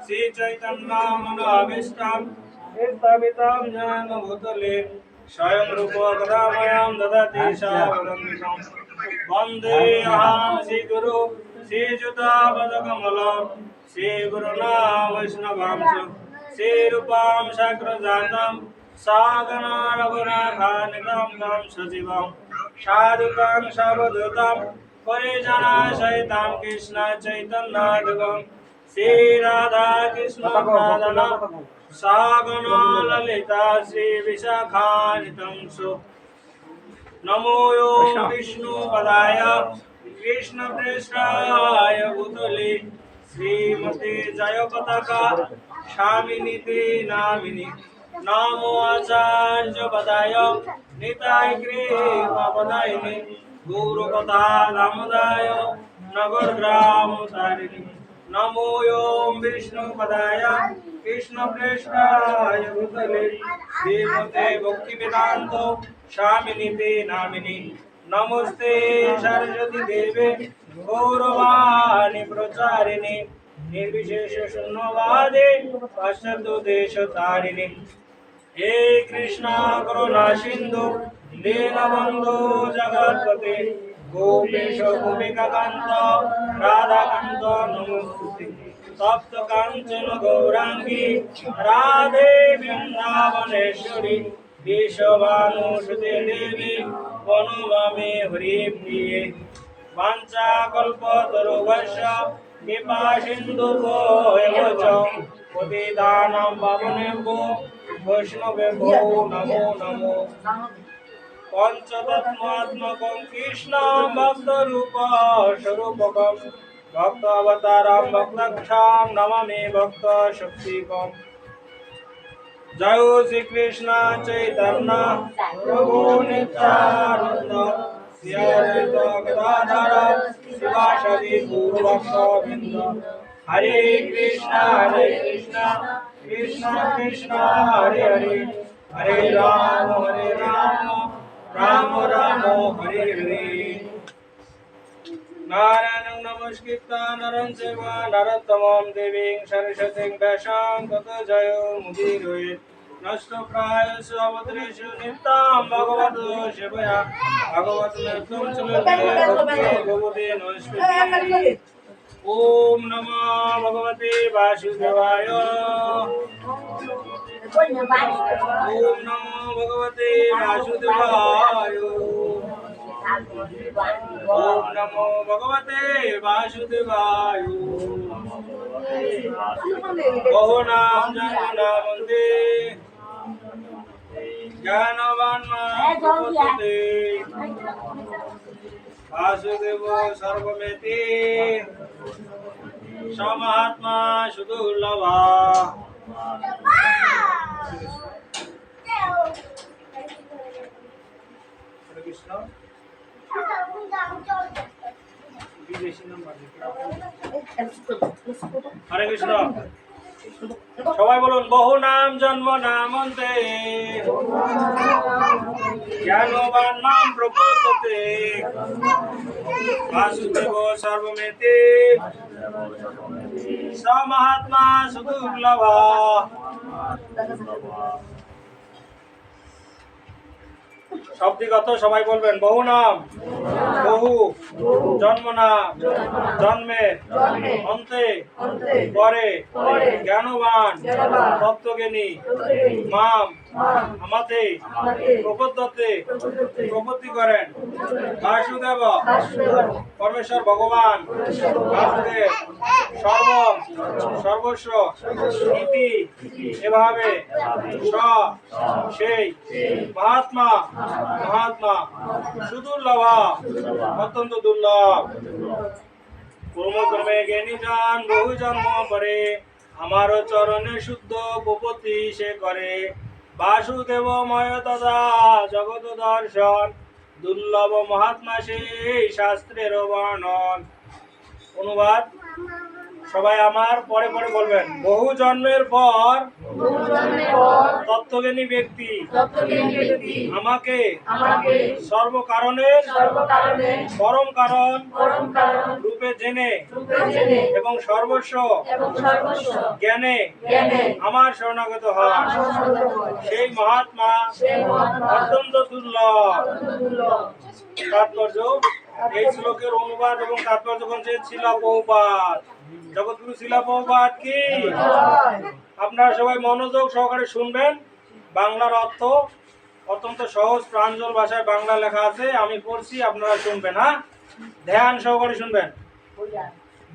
শ্রী চৈতন্যামনাবিষ্টাম স্থাপিতাম জ্ঞান ভূতলে স্বয়ং রূপকদাময়াম দদাতি সাবলম্বিতম বন্দে অহম শ্রীগুরু শ্রীযুতাপদকমলম শ্রীগুরুণাবৈষ্ণবাংশ শ্রীরূপাম সাগ্রজাতম সাগনা রঘুনাথানিতম সচিবম साधुकां परिजना सहितां कृष्ण चैतन्यदेवं श्रीराधा कृष्ण प्रार्थना सागना ललिता श्रीविशाखानितं सु। नमो यो विष्णुपदाय कृष्णपृष्ठाय भूतले श्रीमते जय पताका स्वामिनीते नामिनी। नमो आचार्य पदाय, निताय कृपदायिने गौरकथा दामोदाय नगर ग्राम तारिणी। नमो यो विष्णुपदाय कृष्णपृष्ठाय भूतले श्रीमते भक्तिवेदान्त स्वामिनीते नामिनी। नमस्ते सरस्वती देवे, गौरवाणी प्रचारिणे। निर्विशेष शून्यवादे पाश्चात्य देश तारिणे हे कृष्णा करुणा सिंधु दीनबंधु जगत्पते गोपेश गोपिकाकांत राधाकांत नमोस्तुते तप्त कांचन गौरांगी राधे वृंदावनेश्वरी केशवानुसुते देवी वनुममे हरि प्रिये वाञ्छा कल्पतरुवश्य कृपा सिन्धुभो एव च पतितानां पावनेभ्यो বৈষ্ণবে ভৌ নমো নমো। পঞ্চতত্মাত্মকং কৃষ্ণ ভক্তরূপ স্বরূপকম ভক্ত অবতারম ভক্তক্ষাম নমামি ভক্ত শক্তিকম জয় শ্রীকৃষ্ণ চৈতন্য। প্রভু নিত্যানন্দ। হরে কৃষ্ণ হরে কৃষ্ণ। হরে হরে। হরে রাম হরে রাম। রাম রাম, হরে হরে। নারায়ণং নমস্কৃত্য নরং চৈব নরোত্তমং দেবীং সরস্বতীং ব্যাসাং তত জয় মুদিরয়ে। নষ্ট প্রায়সু অবতরেষু নিত্যাং ভগবত সেবয়া ভগবত মৃত্যুম চলতে ভক্তি ভগবতে নমস্কৃতি। ওম নমো ভগবতে বাসুদেবায়। ওম নমো ভগবতে বাসুদেবায়। ওম নমো ভগবতে বাসুদেবায়। বহু নাম জন্মনামন্তে জ্ঞানবান মাতে বাসুদেব সর্বমেতি সমহাত্মা সুদুর্লভা কৃষ্ণ হরে কৃষ্ণ সবাই বলুন, বহু নাম, জন্ম নামন্তে জ্ঞানবান নাম প্রপোতে বাসুদেব সর্বমেতে। সমহাত্মা সুদুর্লভা। শব্দিগত সবাই বলবেন, বহু নাম। বহু জন্ম নাম জন্মের অন্তে, পরে, জ্ঞানবান, তত্ত্বজ্ঞানী, মাম, আমাতে, প্রপদ্যতে, প্রপত্তি করেন, বাসুদেব, পরমেশ্বর ভগবান, বাসুদেব সর্ব সর্বস্ব ইতি এভাবে, স, সেই, মহাত্মা মহাত্মা, সুদুর্লভা অত্যন্ত দুর্লভ। কর্মক্রমে জ্ঞানী যান বহু জন্ম পরে আমার চরণে শুদ্ধ গোপতি সে করে। বাসুদেবময় তথা জগত দর্শন, দুর্লভ মহাত্মা সেই শাস্ত্রের বর্ণন। অনুবাদ, সবাই আমার পরে পরে বলবেন। বহু জন্মের পর তত্ত্বজ্ঞানী ব্যক্তি আমাকে সর্বকারণের সর্বকারণে পরম কারণ রূপে জেনে এবং সর্বস্ব জ্ঞানে আমার শরণাগত হয় সেই মহাত্মা অত্যন্ত দুর্লভ। তাৎপর্য এই শ্লোকের অনুবাদ এবং তাৎপর্য বলছে শিলা বহুপাত জগৎগুরু শিলা বহুপাত কি? আপনারা সবাই মনোযোগ সহকারে শুনবেন। বাংলার অর্থ অত্যন্ত সহজ, প্রাঞ্জল ভাষায় বাংলা লেখা আছে, আমি পড়ছি, আপনারা শুনবেন হ্যাঁ? ধ্যান সহকারে শুনবেন।